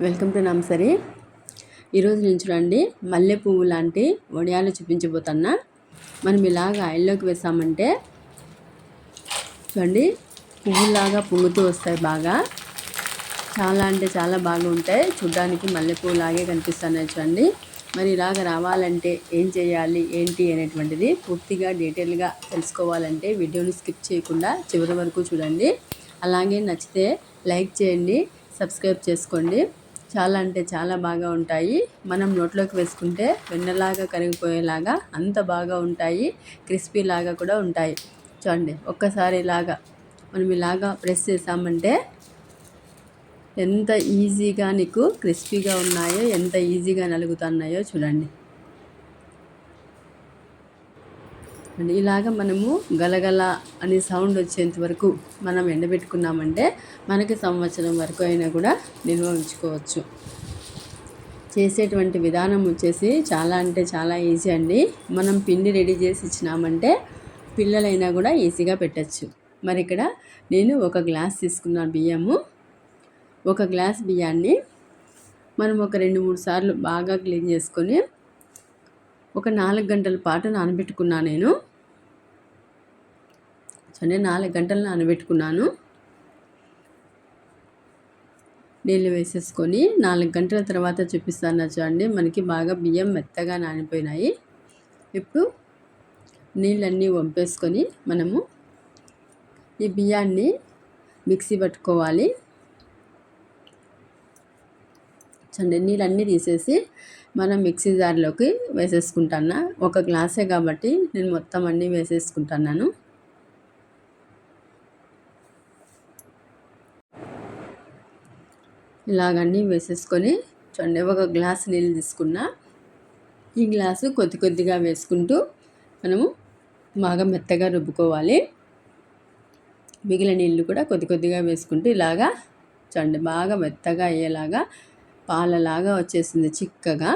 Welcome to నమ్సరీ. ఈరోజు నేను చూడండి మల్లె పువ్వు లాంటి వడియాలు చూపించబోతున్నా. మనం ఇలాగ ఆయిల్లోకి వేసామంటే చూడండి పువ్వులాగా పొంగుతూ వస్తాయి బాగా. చాలా అంటే చాలా బాగా ఉంటాయి చూడ్డానికి మల్లె లాగే కనిపిస్తున్నాయి చూడండి. మరి ఇలాగ రావాలంటే ఏం చేయాలి ఏంటి అనేటువంటిది పూర్తిగా డీటెయిల్గా తెలుసుకోవాలంటే వీడియోని స్కిప్ చేయకుండా చివరి వరకు చూడండి. అలాగే నచ్చితే లైక్ చేయండి సబ్స్క్రైబ్ చేసుకోండి. చాలా అంటే చాలా బాగా ఉంటాయి. మనం నోట్లోకి వేసుకుంటే వెన్నలాగా కరిగిపోయేలాగా అంత బాగా ఉంటాయి. క్రిస్పీ లాగా కూడా ఉంటాయి. చూడండి ఒక్కసారి ఇలాగా మనం ఇలాగా ప్రెస్ చేసామంటే ఎంత ఈజీగా నీకు క్రిస్పీగా ఉన్నాయో ఎంత ఈజీగా నలుగుతున్నాయో చూడండి. ఇలాగ మనము గలగల అనే సౌండ్ వచ్చేంత వరకు మనం ఎండబెట్టుకున్నామంటే మనకి సంవత్సరం వరకు అయినా కూడా నిల్వ ఉంచుకోవచ్చు. చేసేటువంటి విధానం వచ్చేసి చాలా అంటే చాలా ఈజీ అండి. మనం పిండి రెడీ చేసి ఇచ్చినామంటే పిల్లలైనా కూడా ఈజీగా పెట్టచ్చు. మరి ఇక్కడ నేను ఒక గ్లాస్ తీసుకున్నాను బియ్యము. ఒక గ్లాస్ బియ్యాన్ని మనం ఒక రెండు మూడు సార్లు బాగా క్లీన్ చేసుకొని ఒక నాలుగు గంటల పాటు నానబెట్టుకున్నాను నేను. నేను నాలుగు గంటలు నానబెట్టుకున్నాను. నీళ్ళు వేసేసుకొని నాలుగు గంటల తర్వాత చూపిస్తాను చూడండి మనకి బాగా బియ్యం మెత్తగా నానిపోయినాయి. ఇప్పుడు నీళ్ళన్నీ వంపేసుకొని మనము ఈ బియ్యాన్ని మిక్సీ పట్టుకోవాలి. చూడండి నీళ్ళన్నీ తీసేసి మనం మిక్సీ జార్లోకి వేసేసుకుంటాను. ఒక గ్లాసే కాబట్టి నేను మొత్తం అన్నీ వేసేసుకుంటున్నాను. ఇలాగన్నీ వేసేసుకొని చూడండి ఒక గ్లాస్ నీళ్ళు తీసుకున్నా ఈ గ్లాసు కొద్ది కొద్దిగా వేసుకుంటూ మనము బాగా మెత్తగా రుబ్బుకోవాలి. మిగిలిన నీళ్ళు కూడా కొద్ది కొద్దిగా వేసుకుంటూ ఇలాగా చూడండి బాగా మెత్తగా అయ్యేలాగా పాలలాగా వచ్చేసింది చిక్కగా.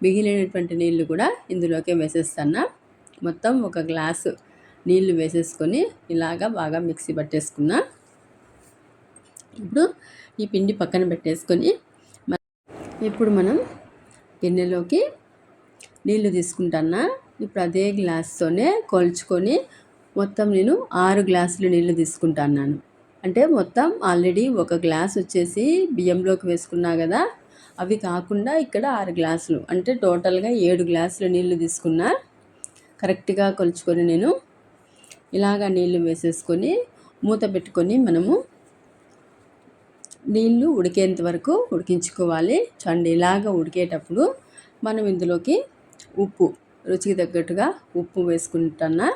మిగిలినటువంటి నీళ్ళు కూడా ఇందులోకే వేసేస్తాను మొత్తం ఒక గ్లాసు నీళ్ళు వేసేసుకొని ఇలాగా బాగా మిక్సీ పట్టేసుకున్నా. ఇప్పుడు ఈ పిండి పక్కన పెట్టేసుకొని ఇప్పుడు మనం గిన్నెలోకి నీళ్ళు తీసుకుంటానా ఇప్పుడు అదే గ్లాస్తోనే కొలుచుకొని మొత్తం నేను ఆరు గ్లాసులు నీళ్ళు తీసుకుంటున్నాను. అంటే మొత్తం ఆల్రెడీ ఒక గ్లాస్ వచ్చేసి బియ్యంలోకి వేసుకున్నా కదా అవి కాకుండా ఇక్కడ ఆరు గ్లాసులు అంటే టోటల్గా ఏడు గ్లాసులు నీళ్ళు తీసుకున్నా. కరెక్ట్గా కొలుచుకొని నేను ఇలాగ నీళ్ళు వేసేసుకొని మూత పెట్టుకొని మనము నీళ్ళు ఉడికేంత వరకు ఉడికించుకోవాలి. చండి ఇలాగ ఉడికేటప్పుడు మనం ఇందులోకి ఉప్పు రుచికి తగ్గట్టుగా ఉప్పు వేసుకుంటున్నా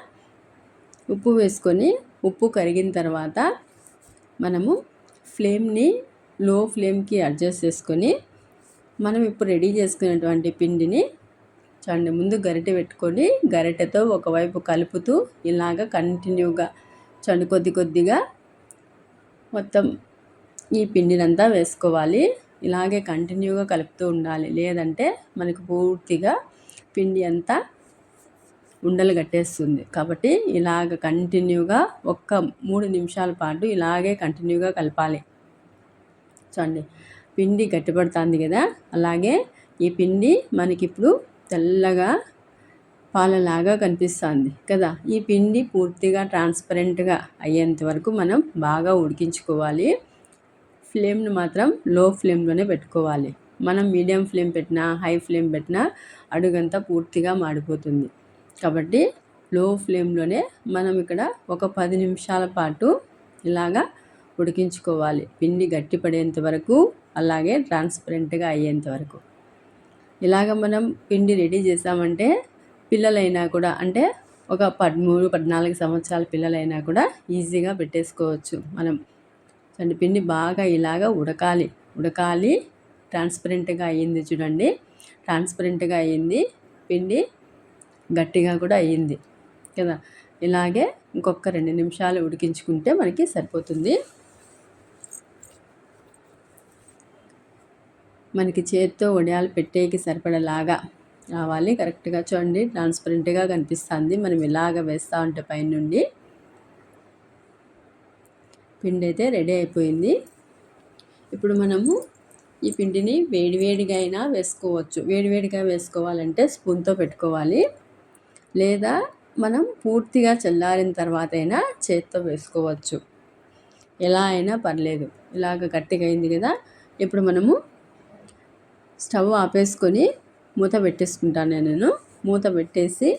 ఉప్పు వేసుకొని ఉప్పు కరిగిన తర్వాత మనము ఫ్లేమ్ని లో ఫ్లేమ్కి అడ్జస్ట్ చేసుకొని మనం ఇప్పుడు రెడీ చేసుకునేటువంటి పిండిని చూడండి ముందు గరిటె పెట్టుకొని గరిటెతో ఒకవైపు కలుపుతూ ఇలాగ కంటిన్యూగా చూడండి కొద్ది కొద్దిగా మొత్తం ఈ పిండినంతా వేసుకోవాలి. ఇలాగే కంటిన్యూగా కలుపుతూ ఉండాలి. లేదంటే మనకు పూర్తిగా పిండి అంతా ఉండలు కట్టేస్తుంది. కాబట్టి ఇలాగ కంటిన్యూగా ఒక్క మూడు నిమిషాల పాటు ఇలాగే కంటిన్యూగా కలపాలి. చూడండి పిండి గట్టిపడుతుంది కదా? అలాగే ఈ పిండి మనకిప్పుడు తెల్లగా పాలలాగా కనిపిస్తుంది కదా? ఈ పిండి పూర్తిగా ట్రాన్స్పరెంట్గా అయ్యేంత వరకు మనం బాగా ఉడికించుకోవాలి. ఫ్లేమ్ని మాత్రం లో ఫ్లేమ్లోనే పెట్టుకోవాలి. మనం మీడియం ఫ్లేమ్ పెట్టినా హై ఫ్లేమ్ పెట్టినా అడుగంతా పూర్తిగా మాడిపోతుంది. కాబట్టి లో ఫ్లేమ్లోనే మనం ఇక్కడ ఒక పది నిమిషాల పాటు ఇలాగా ఉడికించుకోవాలి. పిండి గట్టిపడేంత వరకు అలాగే ట్రాన్స్పరెంట్గా అయ్యేంత వరకు. ఇలాగ మనం పిండి రెడీ చేసామంటే పిల్లలైనా కూడా అంటే ఒక పదమూడు పద్నాలుగు సంవత్సరాల పిల్లలైనా కూడా ఈజీగా పెట్టేసుకోవచ్చు మనం. చండిపిండి బాగా ఇలాగ ఉడకాలి. ఉడకాలి. ట్రాన్స్పరెంట్గా అయ్యింది చూడండి. ట్రాన్స్పరెంట్గా అయ్యింది. పిండి గట్టిగా కూడా అయ్యింది. కదా? ఇలాగే ఇంకొక రెండు నిమిషాలు ఉడికించుకుంటే మనకి సరిపోతుంది. మనకి చేత్తో వడియాలు పెట్టేకి సరిపడేలాగా రావాలి. కరెక్ట్గా చూడండి. ట్రాన్స్పరెంట్గా కనిపిస్తుంది. మనం ఇలాగ వేస్తూ ఉంటే పైనుండి. పిండి అయితే రెడీ అయిపోయింది. ఇప్పుడు మనము ఈ పిండిని వేడివేడిగా అయినా వేసుకోవచ్చు. వేడివేడిగా వేసుకోవాలంటే స్పూన్తో పెట్టుకోవాలి. లేదా మనం పూర్తిగా చల్లారిన తర్వాత అయినా చేత్తో వేసుకోవచ్చు. ఎలా అయినా పర్లేదు. ఇలాగ గట్టిగా అయింది కదా. ఇప్పుడు మనము స్టవ్ ఆపేసుకొని మూత పెట్టేసుకుంటాను నేను. మూత పెట్టేసి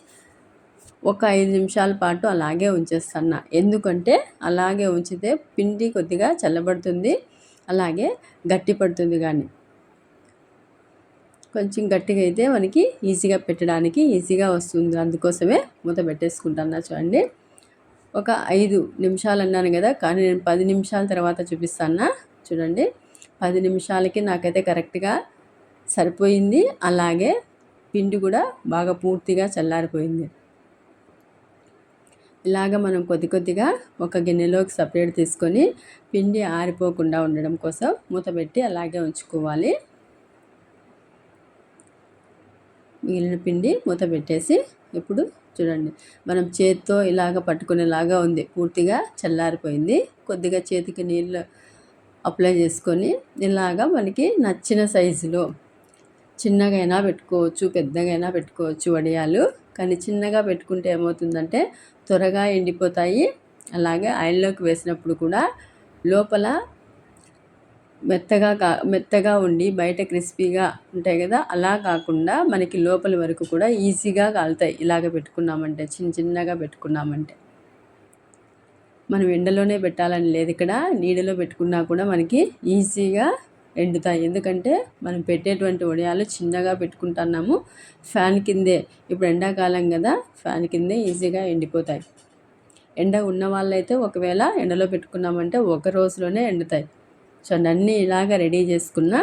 ఒక ఐదు నిమిషాల పాటు అలాగే ఉంచేస్తాను. ఎందుకంటే అలాగే ఉంచితే పిండి కొద్దిగా చల్లబడుతుంది అలాగే గట్టి పడుతుంది కానీ. కొంచెం గట్టిగా అయితే మనకి ఈజీగా పెట్టడానికి ఈజీగా వస్తుంది. అందుకోసమే మూత పెట్టేసుకుంటాను. చూడండి. ఒక ఐదు నిమిషాలు అన్నాను కదా కానీ నేను పది నిమిషాల తర్వాత చూపిస్తాను. చూడండి. పది నిమిషాలకి నాకైతే కరెక్ట్గా సరిపోయింది. అలాగే పిండి కూడా బాగా పూర్తిగా చల్లారిపోయింది. ఇలాగ మనం కొద్ది కొద్దిగా ఒక గిన్నెలోకి సపరేట్ తీసుకొని పిండి ఆరిపోకుండా ఉండడం కోసం మూత పెట్టి అలాగే ఉంచుకోవాలి. మిగిలిన పిండి మూత పెట్టేసి ఇప్పుడు చూడండి మనం చేత్తో ఇలాగ పట్టుకునేలాగా ఉంది. పూర్తిగా చల్లారిపోయింది. కొద్దిగా చేతికి నీళ్ళు అప్లై చేసుకొని ఇలాగా మనకి నచ్చిన సైజులో చిన్నగైనా పెట్టుకోవచ్చు పెద్దగైనా పెట్టుకోవచ్చు వడియాలు. కానీ చిన్నగా పెట్టుకుంటే ఏమవుతుందంటే త్వరగా ఎండిపోతాయి. అలాగే ఆయిల్లోకి వేసినప్పుడు కూడా లోపల మెత్తగా కా మెత్తగా ఉండి బయట క్రిస్పీగా ఉంటాయి కదా అలా కాకుండా మనకి లోపల వరకు కూడా ఈజీగా కాలుతాయి. ఇలాగ పెట్టుకున్నామంటే చిన్న చిన్నగా పెట్టుకున్నామంటే. మనం ఎండలోనే పెట్టాలని లేదు. ఇక్కడ నీడలో పెట్టుకున్నా కూడా మనకి ఈజీగా ఎండుతాయి. ఎందుకంటే మనం పెట్టేటువంటి వడియాలు చిన్నగా పెట్టుకుంటున్నాము. ఫ్యాన్ కిందే ఇప్పుడు ఎండాకాలం కదా ఫ్యాన్ కిందే ఈజీగా ఎండిపోతాయి. ఎండ ఉన్న వాళ్ళైతే ఒకవేళ ఎండలో పెట్టుకున్నామంటే ఒక రోజులోనే ఎండుతాయి. సో నన్ను ఇలాగ రెడీ చేసుకున్న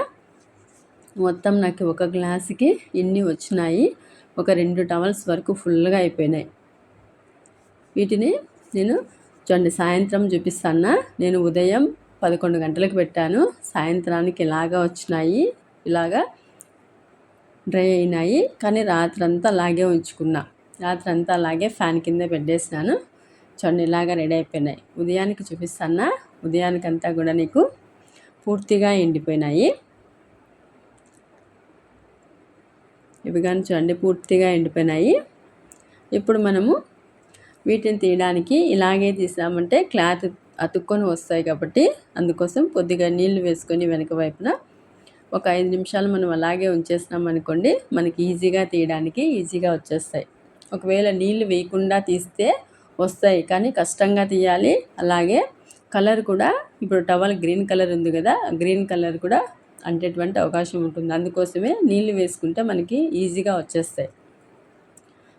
మొత్తం నాకు ఒక గ్లాసుకి ఇన్ని వచ్చినాయి. ఒక రెండు టవల్స్ వరకు ఫుల్గా అయిపోయినాయి. వీటిని నేను చూడండి సాయంత్రం చూపిస్తాను నేను ఉదయం పదకొండు గంటలకు పెట్టాను. సాయంత్రానికి ఇలాగా వచ్చినాయి. ఇలాగా డ్రై అయినాయి. కానీ రాత్రంతా అలాగే ఉంచుకున్నా. రాత్రంతా అలాగే ఫ్యాన్ కింద పెట్టేసినాను. చూడండి ఇలాగా రెడీ అయిపోయినాయి. ఉదయానికి చూపిస్తానా? ఉదయానికంతా కూడా నీకు పూర్తిగా ఎండిపోయినాయి. ఇవి కానీ చూడండి పూర్తిగా ఎండిపోయినాయి. ఇప్పుడు మనము వీటిని తీయడానికి ఇలాగే తీసామంటే క్లాత్ అతుక్కొని వస్తాయి కాబట్టి అందుకోసం కొద్దిగా నీళ్ళు వేసుకొని వెనక వైపున ఒక ఐదు నిమిషాలు మనం అలాగే ఉంచేసినాం అనుకోండి మనకి ఈజీగా తీయడానికి ఈజీగా వచ్చేస్తాయి. ఒకవేళ నీళ్ళు వేయకుండా తీస్తే వస్తాయి కానీ కష్టంగా తీయాలి. అలాగే కలర్ కూడా ఇప్పుడు టవల్ గ్రీన్ కలర్ ఉంది కదా గ్రీన్ కలర్ కూడా అంటేటువంటి అవకాశం ఉంటుంది. అందుకోసమే నీళ్ళు వేసుకుంటే మనకి ఈజీగా వచ్చేస్తాయి.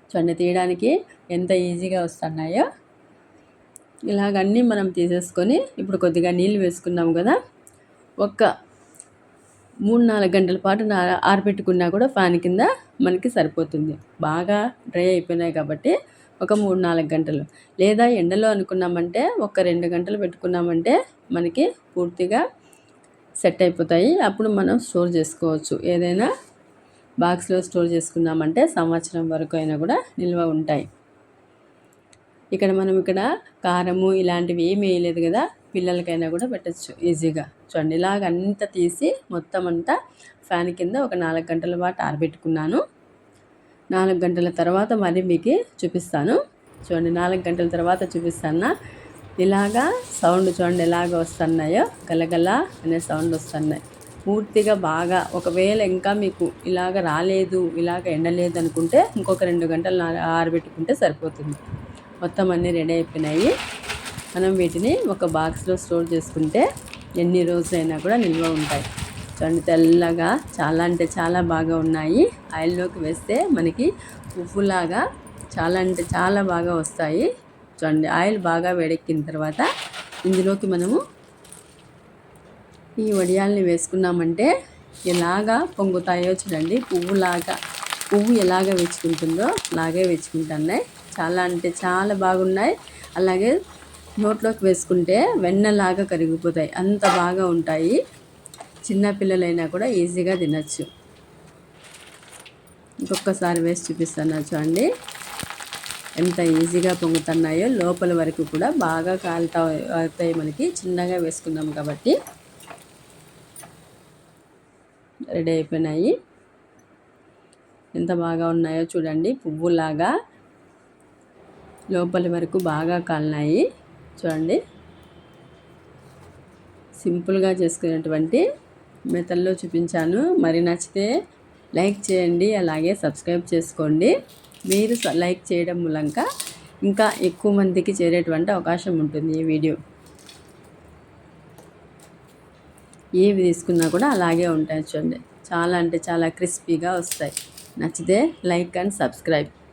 చూడండి తీయడానికి ఎంత ఈజీగా వస్తున్నాయో. ఇలాగన్నీ మనం తీసేసుకొని ఇప్పుడు కొద్దిగా నీళ్ళు వేసుకున్నాం కదా. ఒక్క మూడు నాలుగు గంటల పాటు ఆరబెట్టుకున్నా కూడా ఫ్యాన్ కింద మనకి సరిపోతుంది. బాగా డ్రై అయిపోయినాయి కాబట్టి ఒక మూడు నాలుగు గంటలు. లేదా ఎండలో అనుకున్నామంటే ఒక రెండు గంటలు పెట్టుకున్నామంటే మనకి పూర్తిగా సెట్ అయిపోతాయి. అప్పుడు మనం స్టోర్ చేసుకోవచ్చు. ఏదైనా బాక్స్లో స్టోర్ చేసుకున్నామంటే సంవత్సరం వరకు అయినా కూడా నిల్వ ఉంటాయి. ఇక్కడ మనం ఇక్కడ కారము ఇలాంటివి ఏమి వేయలేదు కదా పిల్లలకైనా కూడా పెట్టచ్చు ఈజీగా. చూడండి ఇలాగ అంతా తీసి మొత్తం అంతా ఫ్యాన్ కింద ఒక నాలుగు గంటల పాటు ఆరబెట్టుకున్నాను. నాలుగు గంటల తర్వాత మరి మీకు చూపిస్తాను. చూడండి నాలుగు గంటల తర్వాత చూపిస్తాను. ఇలాగా సౌండ్ చూడండి ఎలాగ వస్తున్నాయో గలగల అనే సౌండ్ వస్తున్నాయి. పూర్తిగా బాగా ఒకవేళ ఇంకా మీకు ఇలాగ రాలేదు ఇలాగ ఎండలేదు అనుకుంటే ఇంకొక రెండు గంటలు ఆరబెట్టుకుంటే సరిపోతుంది. మొత్తం అన్నీ రెడీ అయిపోయినాయి. మనం వీటిని ఒక బాక్స్లో స్టోర్ చేసుకుంటే ఎన్ని రోజులైనా కూడా నిల్వ ఉంటాయి. చూడండి తెల్లగా చాలా అంటే చాలా బాగా ఉన్నాయి. ఆయిల్లోకి వేస్తే మనకి ఉప్పులాగా చాలా అంటే చాలా బాగా వస్తాయి. చూడండి ఆయిల్ బాగా వేడెక్కిన తర్వాత ఇందులోకి మనము ఈ వడియాల్ని వేసుకున్నామంటే ఎలాగా పొంగుతాయో చూడండి. పువ్వులాగా పువ్వు ఎలాగ వేచుకుంటుందో అలాగే వేచుకుంటున్నాయి చాలా అంటే చాలా బాగున్నాయి. అలాగే నోట్లోకి వేసుకుంటే వెన్నలాగా కరిగిపోతాయి. అంత బాగా ఉంటాయి. చిన్నపిల్లలైనా కూడా ఈజీగా తినచ్చు. ఇంకొకసారి వేసి చూపిస్తాను చూడండి. ఎంత ఈజీగా పొంగుతున్నాయో లోపల వరకు కూడా బాగా కాలుతా అవుతాయి మనకి. చిన్నగా వేసుకున్నాం కాబట్టి రెడీ అయిపోయినాయి. ఎంత బాగా ఉన్నాయో చూడండి. పువ్వులాగా లోపలి వరకు బాగా కాలినాయి. చూడండి. సింపుల్గా చేసుకునేటువంటి మెథడ్లో చూపించాను. మరి నచ్చితే లైక్ చేయండి అలాగే సబ్స్క్రైబ్ చేసుకోండి. మీరు లైక్ చేయడం మూలంగా ఇంకా ఎక్కువ మందికి చేరేటువంటి అవకాశం ఉంటుంది ఈ వీడియో. ఏవి తీసుకున్నా కూడా అలాగే ఉంటాయి చూడండి. చాలా అంటే చాలా క్రిస్పీగా వస్తాయి. నచ్చితే లైక్ అండ్ సబ్స్క్రైబ్.